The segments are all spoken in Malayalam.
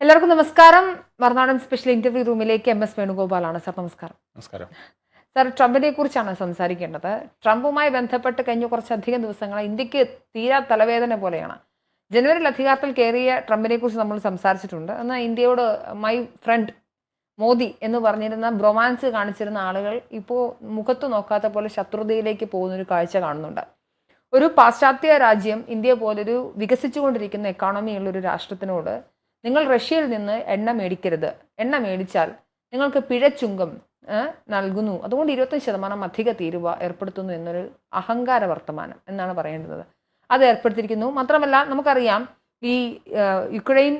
എല്ലാവർക്കും നമസ്കാരം. മറുനാടൻ സ്പെഷ്യൽ ഇന്റർവ്യൂ റൂമിലേക്ക് എം എസ് വേണുഗോപാലാണ്. സാർ നമസ്കാരം. നമസ്കാരം. സാർ ട്രംപിനെ കുറിച്ചാണ് സംസാരിക്കേണ്ടത്. ട്രംപുമായി ബന്ധപ്പെട്ട് കഴിഞ്ഞ കുറച്ചധികം ദിവസങ്ങൾ ഇന്ത്യയ്ക്ക് തീരാ തലവേദന പോലെയാണ്. ജനുവരിയിൽ അധികാരത്തിൽ കയറിയ ട്രംപിനെ കുറിച്ച് നമ്മൾ സംസാരിച്ചിട്ടുണ്ട്. എന്നാൽ ഇന്ത്യയോട് മൈ ഫ്രണ്ട് മോദി എന്ന് പറഞ്ഞിരുന്ന ബ്രൊമാൻസ് കാണിച്ചിരുന്ന ആളുകൾ ഇപ്പോൾ മുഖത്ത് നോക്കാത്ത പോലെ ശത്രുതയിലേക്ക് പോകുന്നൊരു കാഴ്ച കാണുന്നുണ്ട്. ഒരു പാശ്ചാത്യ രാജ്യം ഇന്ത്യ പോലൊരു വികസിച്ചുകൊണ്ടിരിക്കുന്ന എക്കോണമിയുള്ള ഒരു രാഷ്ട്രത്തിനോട് നിങ്ങൾ റഷ്യയിൽ നിന്ന് എണ്ണ മേടിക്കരുത്. എണ്ണ മേടിച്ചാൽ നിങ്ങൾക്ക് പിഴച്ചുങ്കം നൽകുന്നു. അതുകൊണ്ട് ഇരുപത്തഞ്ച് ശതമാനം അധിക തീരുവ ഏർപ്പെടുത്തുന്നു എന്നൊരു അഹങ്കാര വർത്തമാനം എന്നാണ് പറയേണ്ടത്. അത് ഏർപ്പെടുത്തിയിരിക്കുന്നു. മാത്രമല്ല നമുക്കറിയാം ഈ യുക്രൈൻ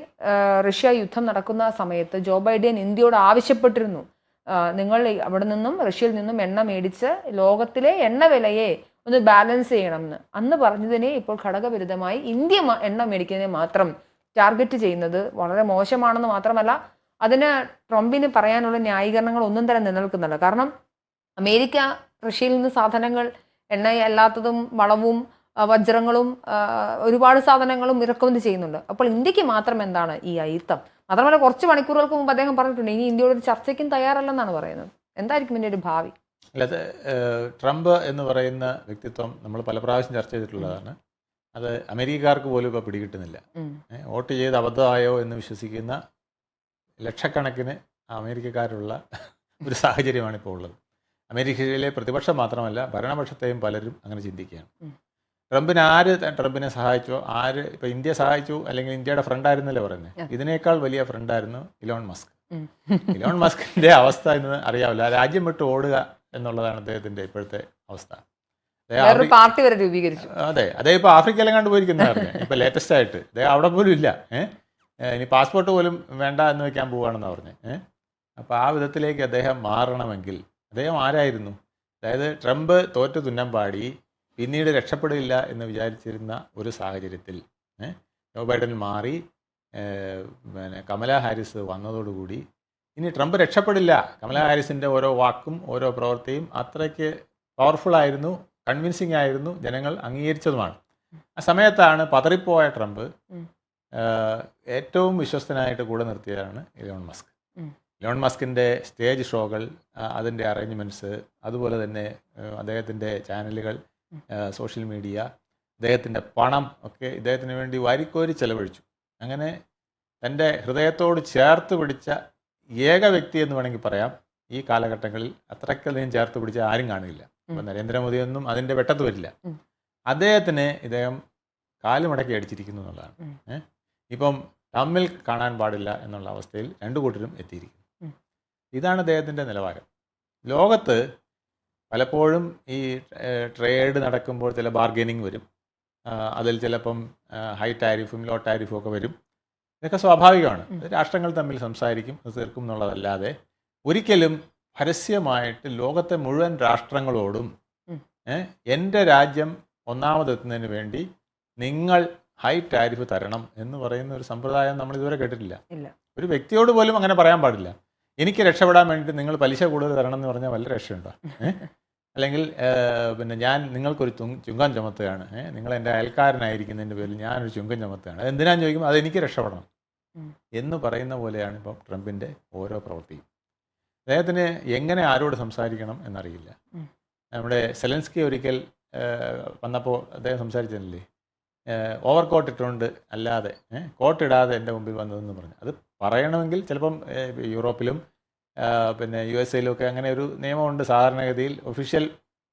റഷ്യ യുദ്ധം നടക്കുന്ന സമയത്ത് ജോ ബൈഡൻ ഇന്ത്യയോട് ആവശ്യപ്പെട്ടിരുന്നു. നിങ്ങൾ അവിടെ നിന്നും റഷ്യയിൽ നിന്നും എണ്ണ മേടിച്ച് ലോകത്തിലെ എണ്ണ വിലയെ ഒന്ന് ബാലൻസ് ചെയ്യണമെന്ന് അന്ന് പറഞ്ഞതിനെ ഇപ്പോൾ ഘടകവിരുദ്ധമായി ഇന്ത്യ എണ്ണ മേടിക്കുന്നതിനെ മാത്രം ടാർഗറ്റ് ചെയ്യുന്നത് വളരെ മോശമാണെന്ന് മാത്രമല്ല അതിന് ട്രംപിന് പറയാനുള്ള ന്യായീകരണങ്ങൾ ഒന്നും തന്നെ നിലനിൽക്കുന്നില്ല. കാരണം അമേരിക്ക റഷ്യയിൽ നിന്ന് സാധനങ്ങൾ എണ്ണ അല്ലാത്തതും വളവും വജ്രങ്ങളും ഒരുപാട് സാധനങ്ങളും ഇറക്കുമതി ചെയ്യുന്നുണ്ട്. അപ്പോൾ ഇന്ത്യയ്ക്ക് മാത്രം എന്താണ് ഈ അയിത്തം? മാത്രമല്ല കുറച്ച് മണിക്കൂറുകൾക്ക് മുമ്പ് അദ്ദേഹം പറഞ്ഞിട്ടുണ്ട് ഇനി ഇന്ത്യയുടെ ഒരു ചർച്ചയ്ക്കും തയ്യാറല്ലെന്നാണ് പറയുന്നത്. എന്തായിരിക്കും ഇതിന്റെ ഒരു ഭാവി? അല്ലാതെ ട്രംപ് എന്ന് പറയുന്ന വ്യക്തിത്വം നമ്മൾ പല പ്രാവശ്യം ചർച്ച ചെയ്തിട്ടുള്ളതാണ്. അത് അമേരിക്കക്കാർക്ക് പോലും ഇപ്പോൾ പിടികിട്ടുന്നില്ല. വോട്ട് ചെയ്ത് അബദ്ധമായോ എന്ന് വിശ്വസിക്കുന്ന ലക്ഷക്കണക്കിന് അമേരിക്കക്കാരുള്ള ഒരു സാഹചര്യമാണ് ഇപ്പോൾ ഉള്ളത്. അമേരിക്കയിലെ പ്രതിപക്ഷം മാത്രമല്ല ഭരണപക്ഷത്തെയും പലരും അങ്ങനെ ചിന്തിക്കുകയാണ്. ട്രംപിന് ആര് ട്രംപിനെ സഹായിച്ചോ? ആര് ഇപ്പം ഇന്ത്യ സഹായിച്ചു? അല്ലെങ്കിൽ ഇന്ത്യയുടെ ഫ്രണ്ട് ആയിരുന്നല്ലേ പറയുന്നത് ഇതിനേക്കാൾ വലിയ ഫ്രണ്ടായിരുന്നു ഇലോൺ മസ്ക്. ഇലോൺ മസ്കിന്റെ അവസ്ഥ എന്ന് അറിയാവില്ല രാജ്യം വിട്ട് ഓടുക എന്നുള്ളതാണ് അദ്ദേഹത്തിന്റെ ഇപ്പോഴത്തെ അവസ്ഥ. വേറൊരു പാർട്ടി വരെ രൂപീകരിച്ചു. അതെ. അതേ ഇപ്പൊ ആഫ്രിക്കയിലും കണ്ടു പോയിരിക്കുന്നതാണ് ഇപ്പൊ ലേറ്റസ്റ്റ് ആയിട്ട്. അദ്ദേഹം അവിടെ പോലും ഇല്ല. ഏഹ് ഇനി പാസ്പോർട്ട് പോലും വേണ്ട എന്ന് വെക്കാൻ പോവുകയാണെന്നാണ് പറഞ്ഞ്. ഏഹ് അപ്പൊ ആ വിധത്തിലേക്ക് അദ്ദേഹം മാറണമെങ്കിൽ അദ്ദേഹം ആരായിരുന്നു? അതായത് ട്രംപ് തോറ്റു തുന്നം പാടി പിന്നീട് രക്ഷപ്പെടില്ല എന്ന് വിചാരിച്ചിരുന്ന ഒരു സാഹചര്യത്തിൽ ഏഹ് ജോ ബൈഡൻ മാറി പിന്നെ കമല ഹാരിസ് വന്നതോടുകൂടി ഇനി ട്രംപ് രക്ഷപ്പെടില്ല. കമല ഹാരിസിന്റെ ഓരോ വാക്കും ഓരോ പ്രവൃത്തിയും അത്രയ്ക്ക് പവർഫുൾ ആയിരുന്നു. കൺവിൻസിങ് ആയിരുന്നു ജനങ്ങൾ അംഗീകരിച്ചതുമാണ്. ആ സമയത്താണ് പതറിപ്പോയ ട്രംപ് ഏറ്റവും വിശ്വസ്തനായിട്ട് കൂടെ നിർത്തിയതാണ് ഇലോൺ മസ്ക്. ഇലോൺ മസ്കിന്റെ സ്റ്റേജ് ഷോകൾ അതിന്റെ അറേഞ്ച്മെന്റ്സ് അതുപോലെ തന്നെ അദ്ദേഹത്തിന്റെ ചാനലുകൾ സോഷ്യൽ മീഡിയ അദ്ദേഹത്തിന്റെ പണം ഒക്കെ ഇദ്ദേഹത്തിന് വേണ്ടി വാരിക്കോരി ചെലവഴിച്ചു. അങ്ങനെ തന്റെ ഹൃദയത്തോട് ചേർത്ത് പിടിച്ച ഏക വ്യക്തി എന്ന് വേണമെങ്കിൽ പറയാം. ഈ കാലഘട്ടങ്ങളിൽ അത്രയ്ക്കധികം ചേർത്ത് പിടിച്ച ആരും കാണില്ല. ഇപ്പം നരേന്ദ്രമോദിയൊന്നും അതിന്റെ വെട്ടത്ത് വരില്ല. അദ്ദേഹത്തിനെ ഇദ്ദേഹം കാലുമടക്കി അടിച്ചിരിക്കുന്നു എന്നുള്ളതാണ്. ഏഹ് ഇപ്പം തമ്മിൽ കാണാൻ പാടില്ല എന്നുള്ള അവസ്ഥയിൽ രണ്ടു കൂട്ടരും എത്തിയിരിക്കുന്നു. ഇതാണ് അദ്ദേഹത്തിന്റെ നിലവാരം. ലോകത്ത് പലപ്പോഴും ഈ ട്രേഡ് നടക്കുമ്പോൾ ചില ബാർഗനിങ് വരും. അതിൽ ചിലപ്പം ഹൈ ടാരിഫും ലോ ടാരിഫും ഒക്കെ വരും. ഇതൊക്കെ സ്വാഭാവികമാണ്. രാഷ്ട്രങ്ങൾ തമ്മിൽ സംസാരിക്കും അത് തീർക്കും എന്നുള്ളതല്ലാതെ ഒരിക്കലും പരസ്യമായിട്ട് ലോകത്തെ മുഴുവൻ രാഷ്ട്രങ്ങളോടും എന്റെ രാജ്യം ഒന്നാമതെത്തുന്നതിന് വേണ്ടി നിങ്ങൾ ഹൈ ടാരിഫ് തരണം എന്ന് പറയുന്ന ഒരു സമ്പ്രദായം നമ്മൾ ഇതുവരെ കേട്ടിട്ടില്ല. ഒരു വ്യക്തിയോട് പോലും അങ്ങനെ പറയാൻ പാടില്ല. എനിക്ക് രക്ഷപ്പെടാൻ വേണ്ടിയിട്ട് നിങ്ങൾ പലിശ കൂടുതൽ തരണം എന്ന് പറഞ്ഞാൽ വല്ല രക്ഷയുണ്ടോ? അല്ലെങ്കിൽ പിന്നെ ഞാൻ നിങ്ങൾക്കൊരു ചുങ്കം ചുമത്തുകയാണ്. നിങ്ങൾ എന്റെ അയൽക്കാരനായിരിക്കുന്നതിന്റെ പേരിൽ ഞാനൊരു ചുങ്കം ചുമത്തുകയാണ്. അത് എന്തിനാന്ന് ചോദിക്കുമ്പോൾ അത് എനിക്ക് രക്ഷപ്പെടണം എന്ന് പറയുന്ന പോലെയാണ് ഇപ്പം ട്രംപിന്റെ ഓരോ പ്രവൃത്തിയും. അദ്ദേഹത്തിന് എങ്ങനെ ആരോട് സംസാരിക്കണം എന്നറിയില്ല. നമ്മുടെ സെലൻസ്കി ഒരിക്കൽ വന്നപ്പോൾ അദ്ദേഹം സംസാരിച്ചില്ലേ ഓവർ കോട്ട് ഇട്ടുകൊണ്ട് അല്ലാതെ കോട്ട് ഇടാതെ എന്റെ മുമ്പിൽ വന്നതെന്ന് പറഞ്ഞു. അത് പറയണമെങ്കിൽ ചിലപ്പം യൂറോപ്പിലും പിന്നെ യു എസ് എയിലും ഒക്കെ അങ്ങനെ ഒരു നിയമമുണ്ട്. സാധാരണഗതിയിൽ ഒഫീഷ്യൽ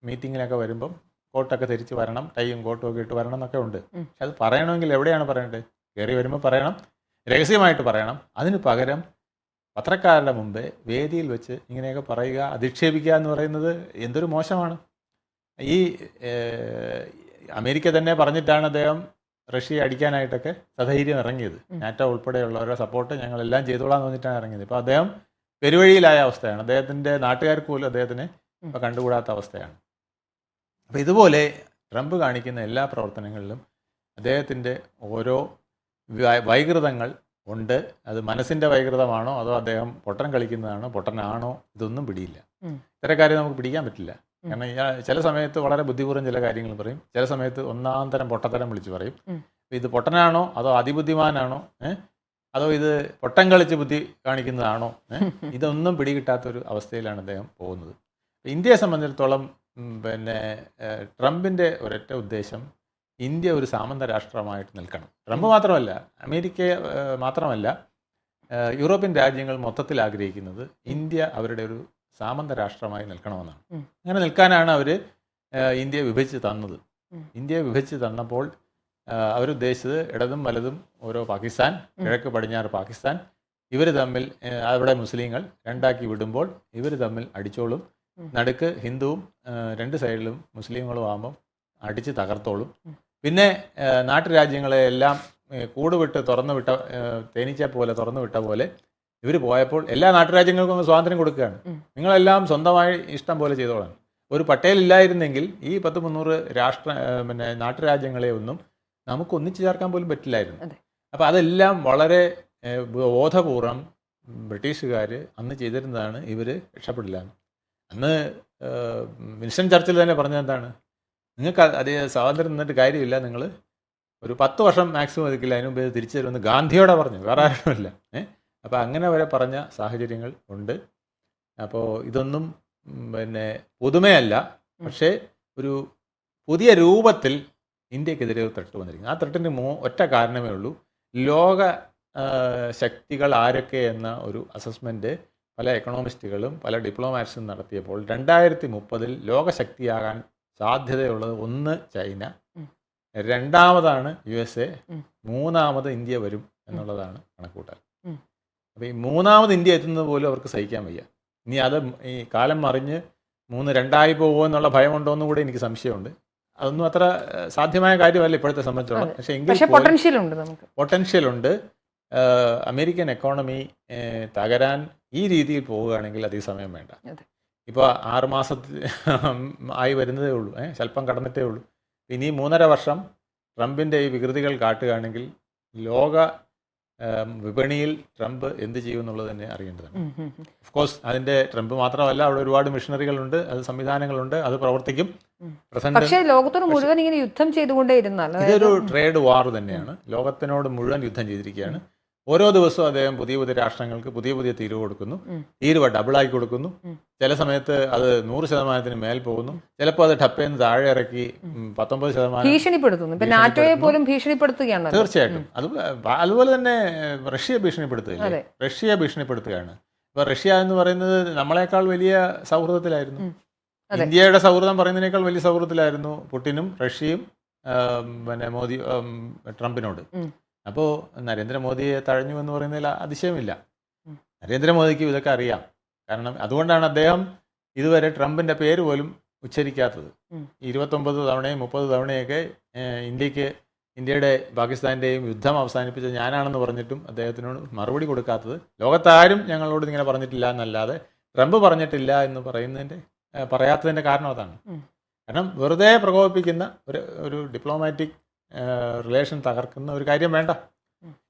മീറ്റിങ്ങിനൊക്കെ വരുമ്പം കോട്ടൊക്കെ ധരിച്ച് വരണം ടൈയും കോട്ടും ഒക്കെ ഇട്ട് വരണം എന്നൊക്കെ ഉണ്ട്. പക്ഷെ അത് പറയണമെങ്കിൽ എവിടെയാണ് പറയേണ്ടത്? കയറി വരുമ്പോൾ പറയണം രഹസ്യമായിട്ട് പറയണം. അതിന് പകരം പത്രക്കാരുടെ മുമ്പേ വേദിയിൽ വെച്ച് ഇങ്ങനെയൊക്കെ പറയുക അധിക്ഷേപിക്കുക എന്ന് പറയുന്നത് എന്തൊരു മോശമാണ്. ഈ അമേരിക്ക തന്നെ പറഞ്ഞിട്ടാണ് അദ്ദേഹം റഷ്യയെ അടിക്കാനായിട്ടൊക്കെ സധൈര്യം ഇറങ്ങിയത്. നാറ്റോ ഉൾപ്പെടെയുള്ളവരുടെ സപ്പോർട്ട് ഞങ്ങളെല്ലാം ചെയ്തോളാം എന്ന് പറഞ്ഞിട്ടാണ് ഇറങ്ങിയത്. ഇപ്പോൾ അദ്ദേഹം പെരുവഴിയിലായ അവസ്ഥയാണ്. അദ്ദേഹത്തിന്റെ നാട്ടുകാർക്ക് പോലും അദ്ദേഹത്തിനെ ഇപ്പോൾ കണ്ടുകൂടാത്ത അവസ്ഥയാണ്. അപ്പോൾ ഇതുപോലെ ട്രംപ് കാണിക്കുന്ന എല്ലാ പ്രവർത്തനങ്ങളിലും അദ്ദേഹത്തിന്റെ ഓരോ വൈകൃതങ്ങൾ ഉണ്ട്. അത് മനസ്സിന്റെ വൈകൃതമാണോ? അതോ അദ്ദേഹം പൊട്ടൻ കളിക്കുന്നതാണോ? പൊട്ടനാണോ? ഇതൊന്നും പിടിയില്ല. ഉം. ഇത്തരം കാര്യം നമുക്ക് പിടിക്കാൻ പറ്റില്ല. കാരണം ചില സമയത്ത് വളരെ ബുദ്ധിപൂർവം ചില കാര്യങ്ങൾ പറയും. ചില സമയത്ത് ഒന്നാം തരം പൊട്ടത്തരം വിളിച്ച് പറയും. ഇത് പൊട്ടനാണോ? അതോ അതിബുദ്ധിമാനാണോ? ഏഹ് അതോ ഇത് പൊട്ടം കളിച്ച് ബുദ്ധി കാണിക്കുന്നതാണോ? ഇതൊന്നും പിടികിട്ടാത്തൊരു അവസ്ഥയിലാണ് അദ്ദേഹം പോകുന്നത്. ഇന്ത്യയെ സംബന്ധിച്ചിടത്തോളം പിന്നെ ട്രംപിന്റെ ഒരൊറ്റ ഉദ്ദേശം ഇന്ത്യ ഒരു സാമന്ത രാഷ്ട്രമായിട്ട് നിൽക്കണം. ട്രംപ് മാത്രമല്ല അമേരിക്ക മാത്രമല്ല യൂറോപ്യൻ രാജ്യങ്ങൾ മൊത്തത്തിൽ ആഗ്രഹിക്കുന്നത് ഇന്ത്യ അവരുടെ ഒരു സാമന്ത രാഷ്ട്രമായി നിൽക്കണമെന്നാണ്. അങ്ങനെ നിൽക്കാനാണ് അവർ ഇന്ത്യയെ വിഭജിച്ച് തന്നത്. ഇന്ത്യയെ വിഭജിച്ച് തന്നപ്പോൾ അവരുദ്ദേശിച്ചത് ഇടതും വലതും ഓരോ പാകിസ്ഥാൻ കിഴക്ക് പടിഞ്ഞാറ് പാകിസ്ഥാൻ ഇവർ തമ്മിൽ അവിടെ മുസ്ലിങ്ങൾ രണ്ടാക്കി വിടുമ്പോൾ ഇവർ തമ്മിൽ അടിച്ചോളും. നടുക്ക് ഹിന്ദുവും രണ്ട് സൈഡിലും മുസ്ലിങ്ങളും ആകുമ്പം അടിച്ച് തകർത്തോളും. പിന്നെ നാട്ടുരാജ്യങ്ങളെ എല്ലാം കൂടുവിട്ട് കൂട് വിട്ട് തുറന്നു വിട്ട തേനീച്ച പോലെ തുറന്നു വിട്ട പോലെ ഇവർ പോയപ്പോൾ എല്ലാ നാട്ടുരാജ്യങ്ങൾക്കും ഒന്ന് സ്വാതന്ത്ര്യം കൊടുക്കുകയാണ്. നിങ്ങളെല്ലാം സ്വന്തമായി ഇഷ്ടം പോലെ ചെയ്തോളാം. ഒരു പട്ടേൽ ഇല്ലായിരുന്നെങ്കിൽ ഈ പത്ത് മുന്നൂറ് രാഷ്ട്ര പിന്നെ നാട്ടുരാജ്യങ്ങളെ ഒന്നും നമുക്ക് ഒന്നിച്ചു ചേർക്കാൻ പോലും പറ്റില്ലായിരുന്നു. അപ്പം അപ്പോൾ അതെല്ലാം വളരെ ബോധപൂർവം ബ്രിട്ടീഷുകാർ അന്ന് ചെയ്തിരുന്നതാണ് ഇവർ രക്ഷപ്പെടില്ല അന്ന് വിൻസ്റ്റൺ ചർച്ചിൽ തന്നെ പറഞ്ഞത് എന്താണ്? നിങ്ങൾക്ക് അത് സ്വാതന്ത്ര്യം നിന്നിട്ട് കാര്യമില്ല നിങ്ങൾ ഒരു പത്ത് വർഷം മാക്സിമം ഒതുക്കില്ല. അതിനുമുമ്പ് ഇത് തിരിച്ചു തരുമെന്ന് ഗാന്ധിയോടെ പറഞ്ഞു. വേറെ ആരുമില്ല. ഏഹ് അപ്പോൾ അങ്ങനെ വരെ പറഞ്ഞ സാഹചര്യങ്ങൾ ഉണ്ട്. അപ്പോൾ ഇതൊന്നും പിന്നെ പുതുമയല്ല. പക്ഷേ ഒരു പുതിയ രൂപത്തിൽ ഇന്ത്യക്കെതിരെ ഒരു ത്രെട്ട് വന്നിരിക്കുന്നു. ആ ത്രെട്ടിന് മോ ഒറ്റ കാരണമേ ഉള്ളൂ. ലോക ശക്തികൾ ആരൊക്കെ എന്ന ഒരു അസസ്മെന്റ് പല എക്കണോമിസ്റ്റുകളും പല ഡിപ്ലോമാറ്റ്സും നടത്തിയപ്പോൾ രണ്ടായിരത്തി മുപ്പതിൽ ലോകശക്തിയാകാൻ സാധ്യതയുള്ളത് ഒന്ന് ചൈന രണ്ടാമതാണ് യു എസ് എ മൂന്നാമത് ഇന്ത്യ വരും എന്നുള്ളതാണ് കണക്കൂട്ടൽ. അപ്പോൾ ഈ മൂന്നാമത് ഇന്ത്യ എത്തുന്നത് പോലും അവർക്ക് സഹിക്കാൻ വയ്യ. ഇനി അത് ഈ കാലം മറിഞ്ഞ് മൂന്ന് രണ്ടായി പോകുമോ എന്നുള്ള ഭയമുണ്ടോ എന്നും കൂടെ എനിക്ക് സംശയമുണ്ട്. അതൊന്നും അത്ര സാധ്യമായ കാര്യമല്ല ഇപ്പോഴത്തെ സംബന്ധിച്ചോളം. പക്ഷേ എങ്കിൽ പൊട്ടൻഷ്യൽ ഉണ്ട് നമുക്ക്. പൊട്ടൻഷ്യൽ ഉണ്ട് അമേരിക്കൻ എക്കോണമി തകരാൻ ഈ രീതിയിൽ പോവുകയാണെങ്കിൽ അധിക സമയം വേണ്ട. ഇപ്പോൾ ആറ് മാസത്തിൽ ആയി വരുന്നതേ ഉള്ളൂ. ഏഹ് സ്വല്പം കടന്നിട്ടേ ഉള്ളൂ. ഇനി മൂന്നര വർഷം ട്രംപിന്റെ ഈ വികൃതികൾ കാട്ടുകയാണെങ്കിൽ ലോക വിപണിയിൽ ട്രംപ് എന്ത് ചെയ്യും എന്നുള്ളത് തന്നെ അറിയേണ്ടതാണ്. കോഴ്സ് അതിന്റെ ട്രംപ് മാത്രമല്ല അവിടെ ഒരുപാട് മിഷനറികളുണ്ട് അത് സംവിധാനങ്ങളുണ്ട് അത് പ്രവർത്തിക്കും. പക്ഷേ ലോകത്തോട് മുഴുവൻ ഇങ്ങനെ യുദ്ധം ചെയ്തുകൊണ്ടേ ഇരുന്നാൽ ഇതൊരു ട്രേഡ് വാർ തന്നെയാണ്. ലോകത്തിനോട് മുഴുവൻ യുദ്ധം ചെയ്തിരിക്കുകയാണ്. ഓരോ ദിവസവും അദ്ദേഹം പുതിയ പുതിയ രാഷ്ട്രങ്ങൾക്ക് പുതിയ പുതിയ തീരുവ കൊടുക്കുന്നു. തീരുവ ഡബിളായി കൊടുക്കുന്നു. ചില സമയത്ത് അത് നൂറ് ശതമാനത്തിന് മേൽ പോകുന്നു. ചിലപ്പോൾ അത് ടപ്പേന്ന് താഴെ ഇറക്കി പത്തൊമ്പത് ശതമാനം ഭീഷണിപ്പെടുത്തുന്നു. നാറ്റോയെ പോലും ഭീഷണിപ്പെടുത്തുകയാണ് തീർച്ചയായിട്ടും. അത് അതുപോലെ തന്നെ റഷ്യ ഭീഷണിപ്പെടുത്തുകയില്ലേ. റഷ്യ ഭീഷണിപ്പെടുത്തുകയാണ്. ഇപ്പൊ റഷ്യ എന്ന് പറയുന്നത് നമ്മളെക്കാൾ വലിയ സൗഹൃദത്തിലായിരുന്നു. ഇന്ത്യയുടെ സൗഹൃദം പറയുന്നതിനേക്കാൾ വലിയ സൗഹൃദത്തിലായിരുന്നു പുടിനും റഷ്യയും പിന്നെ മോദി ട്രംപിനോട്. അപ്പോൾ നരേന്ദ്രമോദിയെ തഴഞ്ഞു എന്ന് പറയുന്നതിൽ അതിശയമില്ല. നരേന്ദ്രമോദിക്ക് ഇതൊക്കെ അറിയാം. കാരണം അതുകൊണ്ടാണ് അദ്ദേഹം ഇതുവരെ ട്രംപിന്റെ പേര് പോലും ഉച്ചരിക്കാത്തത്. ഇരുപത്തൊമ്പത് തവണയും മുപ്പത് തവണയൊക്കെ ഇന്ത്യയ്ക്ക് ഇന്ത്യയുടെ പാകിസ്ഥാന്റെയും യുദ്ധം അവസാനിപ്പിച്ചത് ഞാനാണെന്ന് പറഞ്ഞിട്ടും അദ്ദേഹത്തിനോട് മറുപടി കൊടുക്കാത്തത്. ലോകത്താരും ഞങ്ങളോട് ഇങ്ങനെ പറഞ്ഞിട്ടില്ല എന്നല്ലാതെ ട്രംപ് പറഞ്ഞിട്ടില്ല എന്ന് പറയുന്നതിന്റെ പറയാത്തതിന്റെ കാരണം അതാണ്. കാരണം വെറുതെ പ്രകോപിപ്പിക്കുന്ന ഒരു ഒരു ഡിപ്ലോമാറ്റിക് റിലേഷൻ തകർക്കുന്ന ഒരു കാര്യം വേണ്ട.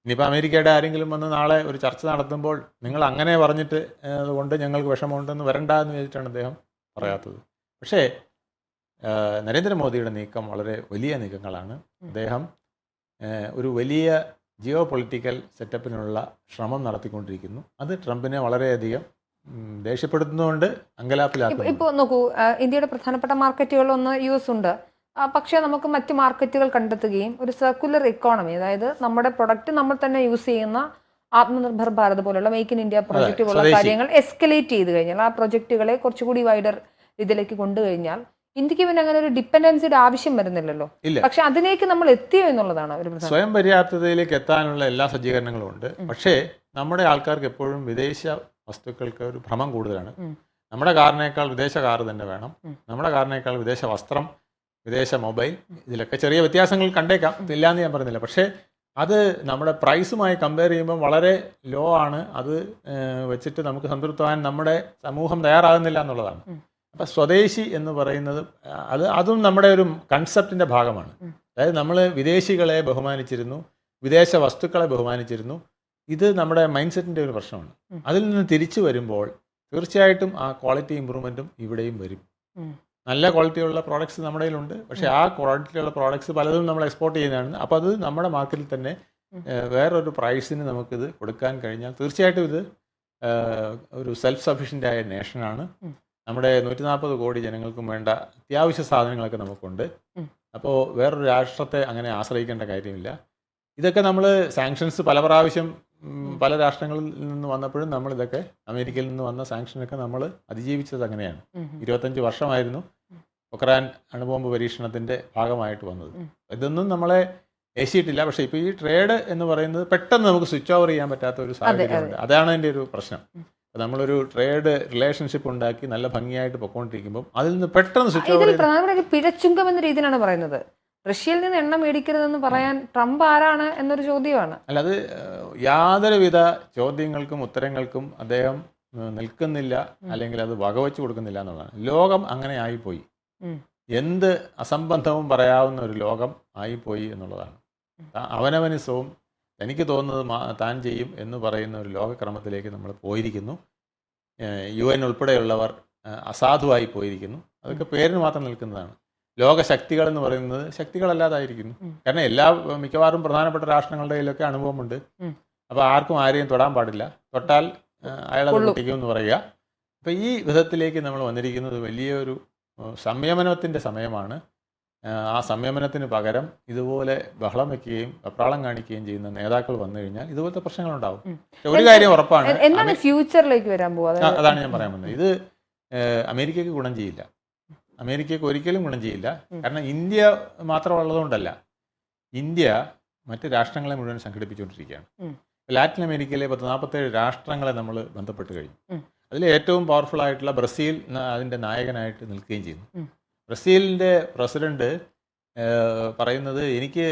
ഇനിയിപ്പോൾ അമേരിക്കയുടെ ആരെങ്കിലും വന്ന് നാളെ ഒരു ചർച്ച നടത്തുമ്പോൾ നിങ്ങൾ അങ്ങനെ പറഞ്ഞിട്ട് അതുകൊണ്ട് ഞങ്ങൾക്ക് വിഷമമുണ്ടെന്ന് വരണ്ട എന്ന് വെച്ചിട്ടാണ് അദ്ദേഹം പറയാത്തത്. പക്ഷേ നരേന്ദ്രമോദിയുടെ നീക്കം വളരെ വലിയ നീക്കങ്ങളാണ്. അദ്ദേഹം ഒരു വലിയ ജിയോ പൊളിറ്റിക്കൽ സെറ്റപ്പിനുള്ള ശ്രമം നടത്തിക്കൊണ്ടിരിക്കുന്നു. അത് ട്രംപിനെ വളരെയധികം ദേഷ്യപ്പെടുത്തുന്നതുകൊണ്ട് അങ്കലാപ്പിലാക്കും ഇപ്പോൾ നോക്കൂ ഇന്ത്യയുടെ പ്രധാനപ്പെട്ട മാർക്കറ്റുകളൊന്ന് യു എസ് ഉണ്ട്. പക്ഷേ നമുക്ക് മറ്റ് മാർക്കറ്റുകൾ കണ്ടെത്തുകയും ഒരു സർക്കുലർ ഇക്കോണമി അതായത് നമ്മുടെ പ്രൊഡക്റ്റ് നമ്മൾ തന്നെ യൂസ് ചെയ്യുന്ന ആത്മനിർഭർ ഭാരത് പോലുള്ള മേക്ക് ഇൻ ഇന്ത്യ പ്രൊജക്റ്റ് പോലുള്ള കാര്യങ്ങൾ എസ്കലേറ്റ് ചെയ്ത് കഴിഞ്ഞാൽ ആ പ്രൊജക്റ്റുകളെ കുറച്ചുകൂടി വൈഡർ ഇതിലേക്ക് കൊണ്ടുകഴിഞ്ഞാൽ ഇന്ത്യയ്ക്ക് പിന്നെ അങ്ങനെ ഒരു ഡിപ്പെൻഡൻസിയുടെ ആവശ്യം വരുന്നില്ലല്ലോ. ഇല്ല. പക്ഷെ അതിലേക്ക് നമ്മൾ എത്തിയോ എന്നുള്ളതാണ് ഒരു സ്വയം പര്യാപ്തതയിലേക്ക് എത്താനുള്ള എല്ലാ സജ്ജീകരണങ്ങളും ഉണ്ട്. പക്ഷേ നമ്മുടെ ആൾക്കാർക്ക് എപ്പോഴും വിദേശ വസ്തുക്കൾക്ക് ഒരു ഭ്രമം കൂടുതലാണ്. നമ്മുടെ കാറിനേക്കാൾ വിദേശ കാർ തന്നെ വേണം. നമ്മുടെ കാറിനേക്കാൾ വിദേശ വസ്ത്രം വിദേശ മൊബൈൽ ഇതിലൊക്കെ ചെറിയ വ്യത്യാസങ്ങൾ കണ്ടേക്കാം. ഇല്ലാന്ന് ഞാൻ പറയുന്നില്ല പക്ഷേ അത് നമ്മുടെ പ്രൈസുമായി കമ്പയർ ചെയ്യുമ്പോൾ വളരെ ലോ ആണ്. അത് വെച്ചിട്ട് നമുക്ക് സംതൃപ്തവാൻ നമ്മുടെ സമൂഹം തയ്യാറാകുന്നില്ല എന്നുള്ളതാണ്. അപ്പം സ്വദേശി എന്ന് പറയുന്നത് അത് അതും നമ്മുടെ ഒരു കൺസെപ്റ്റിന്റെ ഭാഗമാണ്. അതായത് നമ്മൾ വിദേശികളെ ബഹുമാനിച്ചിരുന്നു വിദേശ വസ്തുക്കളെ ബഹുമാനിച്ചിരുന്നു. ഇത് നമ്മുടെ മൈൻഡ് സെറ്റിന്റെ ഒരു പ്രശ്നമാണ്. അതിൽ നിന്ന് തിരിച്ചു വരുമ്പോൾ തീർച്ചയായിട്ടും ആ ക്വാളിറ്റി ഇമ്പ്രൂവ്മെന്റും ഇവിടെയും വരും. നല്ല ക്വാളിറ്റിയുള്ള പ്രോഡക്ട്സ് നമ്മുടെ കയ്യിലുണ്ട്. പക്ഷേ ആ ക്വാളിറ്റിയുള്ള പ്രോഡക്ട്സ് പലതും നമ്മൾ എക്സ്പോർട്ട് ചെയ്യുന്നതാണ്. അപ്പോൾ അത് നമ്മുടെ മാർക്കറ്റിൽ തന്നെ വേറൊരു പ്രൈസിന് നമുക്കിത് കൊടുക്കാൻ കഴിഞ്ഞാൽ തീർച്ചയായിട്ടും ഇത് ഒരു സെൽഫ് സഫീഷ്യന്റ് ആയ നേഷനാണ് നമ്മുടെ നൂറ്റി നാൽപ്പത് കോടി ജനങ്ങൾക്കും വേണ്ട അത്യാവശ്യ സാധനങ്ങളൊക്കെ നമുക്കുണ്ട്. അപ്പോൾ വേറൊരു രാഷ്ട്രത്തെ അങ്ങനെ ആശ്രയിക്കേണ്ട കാര്യമില്ല. ഇതൊക്കെ നമ്മൾ സാങ്ഷൻസ് പല പ്രാവശ്യം പല രാഷ്ട്രങ്ങളിൽ നിന്ന് വന്നപ്പോഴും നമ്മൾ ഇതൊക്കെ അമേരിക്കയിൽ നിന്ന് വന്ന സാങ്ഷനൊക്കെ നമ്മൾ അതിജീവിച്ചത് അങ്ങനെയാണ്. ഇരുപത്തഞ്ച് വർഷമായിരുന്നു പൊക്രാൻ അണുബോംബ് പരീക്ഷണത്തിന്റെ ഭാഗമായിട്ട് വന്നത്. ഇതൊന്നും നമ്മളെ ഏശിയിട്ടില്ല. പക്ഷേ ഇപ്പോൾ ഈ ട്രേഡ് എന്ന് പറയുന്നത് പെട്ടെന്ന് നമുക്ക് സ്വിച്ച് ഓവർ ചെയ്യാൻ പറ്റാത്ത ഒരു സാഹചര്യമുണ്ട്. അതാണ് എന്റെ ഒരു പ്രശ്നം. നമ്മളൊരു ട്രേഡ് റിലേഷൻഷിപ്പ് ഉണ്ടാക്കി നല്ല ഭംഗിയായിട്ട് പൊക്കോണ്ടിരിക്കുമ്പോൾ അതിൽ നിന്ന് പെട്ടെന്ന് സ്വിച്ച് ഓവർ പിഴച്ചുങ്കം എന്ന രീതിയിലാണ് പറയുന്നത്. റഷ്യയിൽ നിന്ന് എണ്ണ മേടിക്കരുതെന്ന് പറയാൻ ട്രംപ് ആരാണ് എന്നൊരു ചോദ്യമാണ്. അല്ല അത് യാതൊരുവിധ ചോദ്യങ്ങൾക്കും ഉത്തരങ്ങൾക്കും അദ്ദേഹം നിൽക്കുന്നില്ല അല്ലെങ്കിൽ അത് വകവെച്ച് കൊടുക്കുന്നില്ല എന്നുള്ളതാണ്. ലോകം അങ്ങനെ ആയിപ്പോയി. എന്ത് അസംബന്ധവും പറയാവുന്ന ഒരു ലോകം ആയിപ്പോയി എന്നുള്ളതാണ്. അവനവന് സ്വം അവനവനിസവും എനിക്ക് തോന്നുന്നത് താൻ ചെയ്യും എന്ന് പറയുന്ന ഒരു ലോകക്രമത്തിലേക്ക് നമ്മൾ പോയിരിക്കുന്നു. യു എൻ ഉൾപ്പെടെയുള്ളവർ അസാധുവായി പോയിരിക്കുന്നു. അതൊക്കെ പേരിന് മാത്രം നിൽക്കുന്നതാണ്. ലോകശക്തികൾ എന്ന് പറയുന്നത് ശക്തികളല്ലാതായിരിക്കുന്നു. കാരണം എല്ലാ മിക്കവാറും പ്രധാനപ്പെട്ട രാഷ്ട്രങ്ങളുടെ കയ്യിലൊക്കെ അണുബോംബുണ്ട് അപ്പൊ അപ്പോൾ ആർക്കും ആരെയും തൊടാൻ പാടില്ല. തൊട്ടാൽ അയാളെ അയാളത് പൊട്ടിക്കും എന്ന് പറയുക. അപ്പോൾ ഈ വിധത്തിലേക്ക് നമ്മൾ വന്നിരിക്കുന്നത് വലിയൊരു ഏഹ്, സംയമനത്തിന്റെ സമയമാണ്. ആ സംയമനത്തിന് പകരം ഇതുപോലെ ബഹളം വെക്കുകയും അപ്രാളം കാണിക്കുകയും ചെയ്യുന്ന നേതാക്കൾ വന്നു കഴിഞ്ഞാൽ ഇതുപോലത്തെ പ്രശ്നങ്ങൾ ഉണ്ടാവും ഒരു കാര്യം ഉറപ്പാണ്. എന്താണ് ഫ്യൂച്ചറിലേക്ക് വരാൻ പോകുക അതാണ് ഞാൻ പറയാൻ വന്നത്. ഇത് അമേരിക്കക്ക് ഗുണം ചെയ്യില്ല. അമേരിക്കയ്ക്ക് ഒരിക്കലും ഗുണം ചെയ്യില്ല. കാരണം ഇന്ത്യ മാത്രമുള്ളതുകൊണ്ടല്ല. ഇന്ത്യ മറ്റ് രാഷ്ട്രങ്ങളെ മുഴുവൻ സംഘടിപ്പിച്ചുകൊണ്ടിരിക്കുകയാണ്. ലാറ്റിൻ അമേരിക്കയിലെ പത്ത് നാൽപ്പത്തേഴ് രാഷ്ട്രങ്ങളെ നമ്മൾ ബന്ധപ്പെട്ട് കഴിഞ്ഞു. അതിൽ ഏറ്റവും പവർഫുൾ ആയിട്ടുള്ള ബ്രസീൽ അതിന്റെ നായകനായിട്ട് നിൽക്കുകയും ചെയ്യുന്നു. ബ്രസീലിന്റെ പ്രസിഡന്റ് പറയുന്നത് എനിക്ക്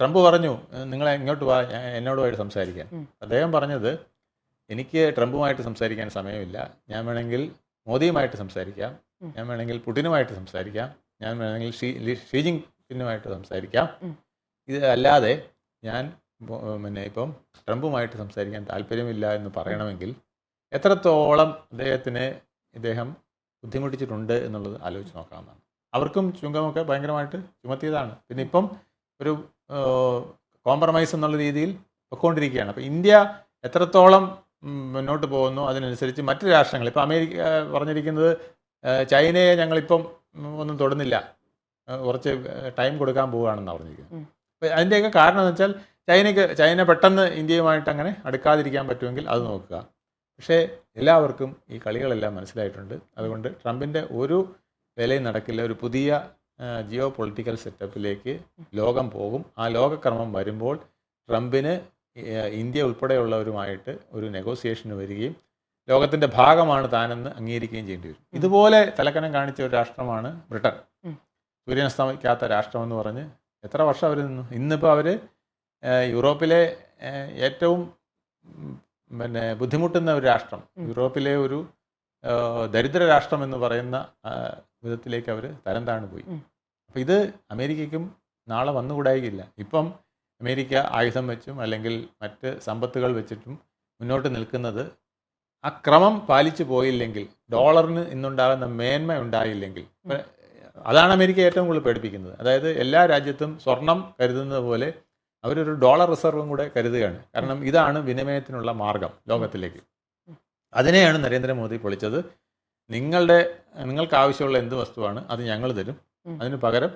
ട്രംപ് പറഞ്ഞു നിങ്ങൾ ഇങ്ങോട്ട് വാ എന്നോടുമായിട്ട് സംസാരിക്കാൻ. അദ്ദേഹം പറഞ്ഞത് എനിക്ക് ട്രംപുമായിട്ട് സംസാരിക്കാൻ സമയമില്ല. ഞാൻ വേണമെങ്കിൽ മോദിയുമായിട്ട് സംസാരിക്കാം. ഞാൻ വേണമെങ്കിൽ പുടിനുമായിട്ട് സംസാരിക്കാം. ഞാൻ വേണമെങ്കിൽ ഷീ ഷീ ജിങ് പിന്നുമായിട്ട് സംസാരിക്കാം. ഇത് അല്ലാതെ ഞാൻ പിന്നെ ഇപ്പം ട്രംപുമായിട്ട് സംസാരിക്കാൻ താല്പര്യമില്ല എന്ന് പറയണമെങ്കിൽ എത്രത്തോളം അദ്ദേഹത്തിന് ഇദ്ദേഹം ബുദ്ധിമുട്ടിച്ചിട്ടുണ്ട് എന്നുള്ളത് ആലോചിച്ച് നോക്കാവുന്നതാണ്. അവർക്കും ചുങ്കമൊക്കെ ഭയങ്കരമായിട്ട് ചുമത്തിയതാണ്. പിന്നെ ഇപ്പം ഒരു കോംപ്രമൈസ് എന്നുള്ള രീതിയിൽ പൊയ്ക്കൊണ്ടിരിക്കുകയാണ് അപ്പോൾ ഇന്ത്യ എത്രത്തോളം മുന്നോട്ട് പോകുന്നു. അതിനനുസരിച്ച് മറ്റു രാഷ്ട്രങ്ങൾ ഇപ്പോൾ അമേരിക്ക പറഞ്ഞിരിക്കുന്നത് ചൈനയെ ഞങ്ങളിപ്പം ഒന്നും തൊടുന്നില്ല. കുറച്ച് ടൈം കൊടുക്കാൻ പോവുകയാണെന്നാണ് പറഞ്ഞിരിക്കുന്നത്. അപ്പം അപ്പോൾ അതിന്റെയൊക്കെ കാരണം എന്ന് വെച്ചാൽ ചൈനയ്ക്ക് ചൈന പെട്ടെന്ന് ഇന്ത്യയുമായിട്ട് അങ്ങനെ അടുക്കാതിരിക്കാൻ പറ്റുമെങ്കിൽ അത് നോക്കുക. പക്ഷേ എല്ലാവർക്കും ഈ കളികളെല്ലാം മനസ്സിലായിട്ടുണ്ട്. അതുകൊണ്ട് ട്രംപിന്റെ ഒരു വിലയും നടക്കില്ല. ഒരു പുതിയ ജിയോ പൊളിറ്റിക്കൽ സെറ്റപ്പിലേക്ക് ലോകം പോകും. ആ ലോകക്രമം വരുമ്പോൾ ട്രംപിന് ഇന്ത്യ ഉൾപ്പെടെയുള്ളവരുമായിട്ട് ഒരു നെഗോസിയേഷന് വരികയും ലോകത്തിന്റെ ഭാഗമാണ് താനെന്ന് അംഗീകരിക്കുകയും ചെയ്യേണ്ടി വരും. ഇതുപോലെ തലക്കനം കാണിച്ച ഒരു രാഷ്ട്രമാണ് ബ്രിട്ടൻ. സൂര്യനസ്തമിക്കാത്ത രാഷ്ട്രമെന്ന് പറഞ്ഞ് എത്ര വർഷം അവർ നിന്നു? ഇന്നിപ്പോൾ അവർ യൂറോപ്പിലെ ഏറ്റവും പിന്നെ ബുദ്ധിമുട്ടുന്ന ഒരു രാഷ്ട്രം യൂറോപ്പിലെ ഒരു ദരിദ്ര രാഷ്ട്രം എന്ന് പറയുന്ന വിധത്തിലേക്ക് അവർ തരം താഴ്ന്നു പോയി അപ്പം അപ്പോൾ ഇത് അമേരിക്കയ്ക്കും നാളെ വന്നുകൂടായിക്കില്ല ഇപ്പം അമേരിക്ക ആയുധം വെച്ചും അല്ലെങ്കിൽ മറ്റ് സമ്പത്തുകൾ വെച്ചിട്ടും മുന്നോട്ട് നിൽക്കുന്നത് ആ ക്രമം പാലിച്ചു പോയില്ലെങ്കിൽ ഡോളറിന് ഇന്നുണ്ടാകുന്ന മേന്മ ഉണ്ടായില്ലെങ്കിൽ അതാണ് അമേരിക്ക ഏറ്റവും കൂടുതൽ പേടിപ്പിക്കുന്നത്. അതായത് എല്ലാ രാജ്യത്തും സ്വർണം കരുതുന്നത് പോലെ അവരൊരു ഡോളർ റിസർവും കൂടെ കരുതുകയാണ്. കാരണം ഇതാണ് വിനിമയത്തിനുള്ള മാർഗം ലോകത്തിലേക്ക്. അതിനെയാണ് നരേന്ദ്രമോദി പൊളിച്ചത്. നിങ്ങളുടെ നിങ്ങൾക്ക് ആവശ്യമുള്ള എന്ത് വസ്തുവാണ് അത് ഞങ്ങൾ തരും. അതിനു പകരം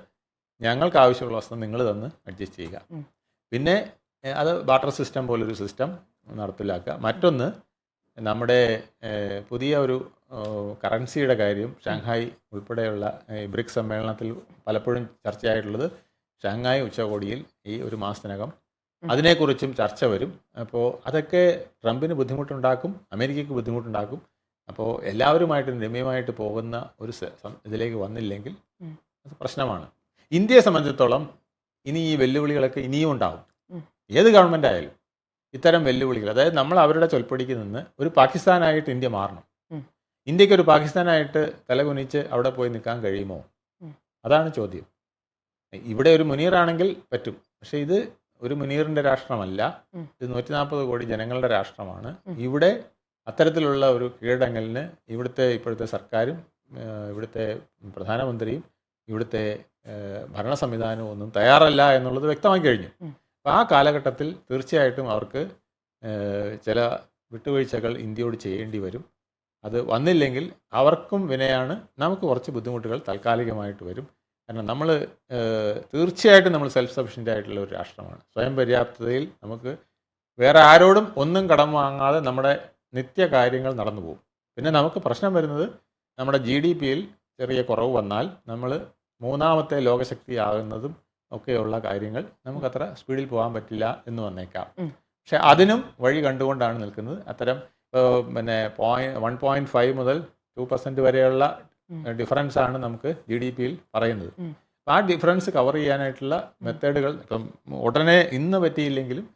ഞങ്ങൾക്ക് ആവശ്യമുള്ള വസ്തു നിങ്ങൾ തന്ന് അഡ്ജസ്റ്റ് ചെയ്യുക. പിന്നെ അത് ബാട്ടർ സിസ്റ്റം പോലൊരു സിസ്റ്റം നടപ്പിലാക്കുക. മറ്റൊന്ന് നമ്മുടെ പുതിയ ഒരു കറൻസിയുടെ കാര്യം ഷാങ്ഹായ് ഉൾപ്പെടെയുള്ള ബ്രിക്സ് സമ്മേളനത്തിൽ പലപ്പോഴും ചർച്ചയായിട്ടുള്ളത് ഷാങ്ഹായ് ഉച്ചകോടിയിൽ ഈ ഒരു മാസത്തിനകം. അതിനെക്കുറിച്ചും ചർച്ച വരും. അപ്പോൾ അതൊക്കെ ട്രംപിന് ബുദ്ധിമുട്ടുണ്ടാക്കും അമേരിക്കയ്ക്ക് ബുദ്ധിമുട്ടുണ്ടാക്കും. അപ്പോൾ എല്ലാവരുമായിട്ടും രമ്യമായിട്ട് പോകുന്ന ഒരു ഇതിലേക്ക് വന്നില്ലെങ്കിൽ അത് പ്രശ്നമാണ്. ഇന്ത്യയെ സംബന്ധിച്ചിടത്തോളം ഇനി ഈ വെല്ലുവിളികളൊക്കെ ഇനിയും ഉണ്ടാവും. ഏത് ഗവൺമെന്റ് ആയാലും ഇത്തരം വെല്ലുവിളികൾ അതായത് നമ്മൾ അവരുടെ ചൊൽപ്പടിക്ക് നിന്ന് ഒരു പാകിസ്ഥാനായിട്ട് ഇന്ത്യ മാറണം. ഇന്ത്യയ്ക്ക് ഒരു പാകിസ്ഥാനായിട്ട് തലകുനിച്ച് അവിടെ പോയി നിൽക്കാൻ കഴിയുമോ? അതാണ് ചോദ്യം. ഇവിടെ ഒരു മുനീറാണെങ്കിൽ പറ്റും. പക്ഷെ ഇത് ഒരു മുനീറിന്റെ രാഷ്ട്രമല്ല. ഇത് നൂറ്റി നാൽപ്പത് കോടി ജനങ്ങളുടെ രാഷ്ട്രമാണ്. ഇവിടെ അത്തരത്തിലുള്ള ഒരു കീഴടങ്ങലിന് ഇവിടുത്തെ ഇപ്പോഴത്തെ സർക്കാരും ഇവിടുത്തെ പ്രധാനമന്ത്രിയും ഇവിടുത്തെ ഭരണ സംവിധാനവും ഒന്നും തയ്യാറല്ല എന്നുള്ളത് വ്യക്തമായി കഴിഞ്ഞു. അപ്പം അപ്പോൾ ആ കാലഘട്ടത്തിൽ തീർച്ചയായിട്ടും അവർക്ക് ചില വിട്ടുവീഴ്ചകൾ ഇന്ത്യയോട് ചെയ്യേണ്ടി വരും. അത് വന്നില്ലെങ്കിൽ അവർക്കും വിനയാണ് നമുക്ക് കുറച്ച് ബുദ്ധിമുട്ടുകൾ താൽക്കാലികമായിട്ട് വരും. കാരണം നമ്മൾ തീർച്ചയായിട്ടും നമ്മൾ സെൽഫ് സഫിഷ്യന്റ് ആയിട്ടുള്ള ഒരു രാഷ്ട്രമാണ്. സ്വയം പര്യാപ്തതയിൽ നമുക്ക് വേറെ ആരോടും ഒന്നും കടം വാങ്ങാതെ നമ്മുടെ നിത്യ കാര്യങ്ങൾ നടന്നു പോകും. പിന്നെ നമുക്ക് പ്രശ്നം വരുന്നത് നമ്മുടെ ജി ഡി പിയിൽ ചെറിയ കുറവ് വന്നാൽ നമ്മൾ മൂന്നാമത്തെ ലോകശക്തി ആകുന്നതും ഒക്കെയുള്ള കാര്യങ്ങൾ നമുക്കത്ര സ്പീഡിൽ പോകാൻ പറ്റില്ല എന്ന് വന്നേക്കാം. പക്ഷെ അതിനും വഴി കണ്ടുകൊണ്ടാണ് നിൽക്കുന്നത്. അത്തരം പിന്നെ പോയിന്റ് വൺ പോയിന്റ് ഫൈവ് മുതൽ ടു പെർസെന്റ് വരെയുള്ള ഡിഫറൻസ് ആണ് നമുക്ക് ജി ഡി പിയിൽ പറയുന്നത്. ആ ഡിഫറൻസ് കവർ ചെയ്യാനായിട്ടുള്ള മെത്തേഡുകൾ ഇപ്പം ഉടനെ ഇന്ന് പറ്റിയില്ലെങ്കിലും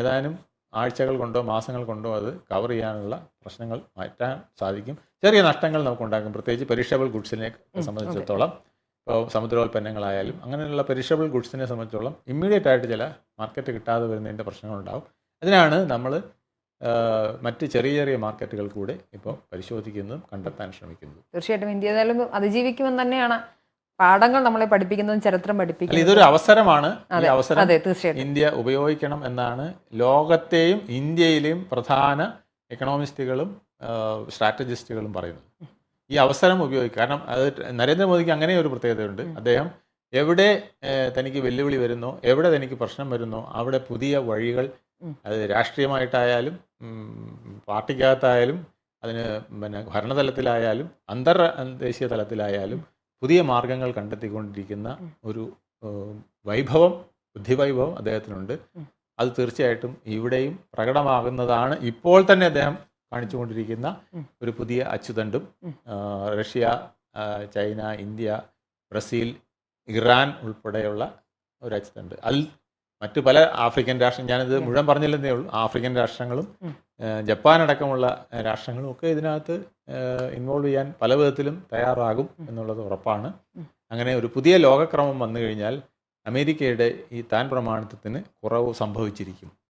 ഏതാനും ആഴ്ചകൾ കൊണ്ടോ മാസങ്ങൾ കൊണ്ടോ അത് കവർ ചെയ്യാനുള്ള പ്രശ്നങ്ങൾ മാറ്റാൻ സാധിക്കും. ചെറിയ നഷ്ടങ്ങൾ നമുക്ക് ഉണ്ടാക്കും പ്രത്യേകിച്ച് പെരിഷബിൾ ഗുഡ്സിനെ സംബന്ധിച്ചിടത്തോളം. ഇപ്പോൾ സമുദ്രോൽപ്പന്നങ്ങളായാലും അങ്ങനെയുള്ള പെരിഷബിൾ ഗുഡ്സിനെ സംബന്ധിച്ചോളം ഇമ്മീഡിയറ്റ് ആയിട്ട് ചില മാർക്കറ്റ് കിട്ടാതെ വരുന്നതിന്റെ പ്രശ്നങ്ങളുണ്ടാവും. അതിനാണ് നമ്മൾ മറ്റ് ചെറിയ ചെറിയ മാർക്കറ്റുകൾ കൂടെ ഇപ്പോൾ പരിശോധിക്കുന്നതും കണ്ടെത്താൻ ശ്രമിക്കുന്നത്. തീർച്ചയായിട്ടും ഇന്ത്യ ഏതായാലും അതിജീവിക്കുമെന്ന് തന്നെയാണ്. പാഠങ്ങൾ നമ്മളെ പഠിപ്പിക്കുന്നതും ചരിത്രം പഠിപ്പിക്കുന്നത്. ഇതൊരു അവസരമാണ്. ഈ അവസരം ഇന്ത്യ ഉപയോഗിക്കണം എന്നാണ് ലോകത്തെയും ഇന്ത്യയിലെയും പ്രധാന എക്കണോമിസ്റ്റുകളും സ്ട്രാറ്റജിസ്റ്റുകളും പറയുന്നത്. ഈ അവസരം ഉപയോഗിക്കുക കാരണം അത് നരേന്ദ്രമോദിക്ക് അങ്ങനെ ഒരു പ്രത്യേകതയുണ്ട്. അദ്ദേഹം എവിടെ തനിക്ക് വെല്ലുവിളി വരുന്നോ എവിടെ തനിക്ക് പ്രശ്നം വരുന്നോ അവിടെ പുതിയ വഴികൾ. അത് രാഷ്ട്രീയമായിട്ടായാലും പാർട്ടിക്കകത്തായാലും അതിന് പിന്നെ ഭരണതലത്തിലായാലും അന്തർ ദേശീയ തലത്തിലായാലും പുതിയ മാർഗങ്ങൾ കണ്ടെത്തിക്കൊണ്ടിരിക്കുന്ന ഒരു വൈഭവം ബുദ്ധിവൈഭവം അദ്ദേഹത്തിനുണ്ട്. അത് തീർച്ചയായിട്ടും ഇവിടെയും പ്രകടമാകുന്നതാണ് ഇപ്പോൾ തന്നെ അദ്ദേഹം കാണിച്ചുകൊണ്ടിരിക്കുന്ന ഒരു പുതിയ അച്ചുതണ്ടും Russia China India Brazil Iran ഉൾപ്പെടെയുള്ള ഒരു അച്ചുതണ്ട്. അൽ മറ്റു പല ആഫ്രിക്കൻ രാഷ്ട്രം ഞാനിത്. മുഴുവൻ പറഞ്ഞില്ലെന്നേ ഉള്ളൂ. ആഫ്രിക്കൻ രാഷ്ട്രങ്ങളും ജപ്പാൻ അടക്കമുള്ള രാഷ്ട്രങ്ങളും ഒക്കെ ഇതിനകത്ത് ഇൻവോൾവ് ചെയ്യാൻ പല വിധത്തിലും തയ്യാറാകും. എന്നുള്ളത് ഉറപ്പാണ്. അങ്ങനെ ഒരു പുതിയ ലോകക്രമം വന്നു കഴിഞ്ഞാൽ അമേരിക്കയുടെ ഈ താൻ പ്രമാണിത്വത്തിന് കുറവ് സംഭവിച്ചിരിക്കും.